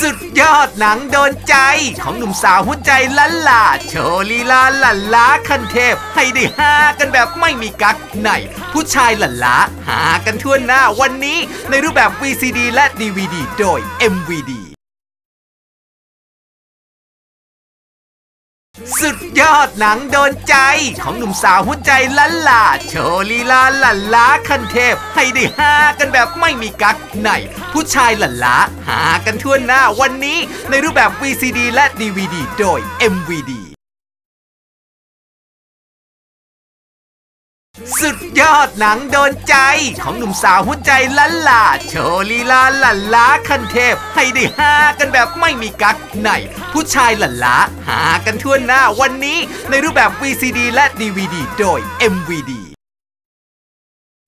สุดยอดหนังโดนใจของหนุ่มสาวหัวใจลันลาโชว์ลีลาลันลาคันเทพ ให้ได้ฮากันแบบไม่มีกักในผู้ชายลันลาหากันทั่วหน้าวันนี้ในรูปแบบ VCD และ DVD โดย MVD สุดยอดหนังโดนใจของหนุ่มสาวหัวใจลันลาโชว์ลีลาลันลาคันเทพ ให้ได้ฮากันแบบไม่มีกักใน ผู้ชายหลันลาหากันทั่วหน้าวันนี้ในรูปแบบ VCD และ DVD โดย MVD สุดยอดหนังโดนใจของหนุ่มสาวหัวใจลันลา โชว์ลีลาลันลาคันเทพ ให้ได้ฮากันแบบไม่มีกักในผู้ชายลันลาหากันทั่วหน้าวันนี้ในรูปแบบ VCD และ DVD โดย MVD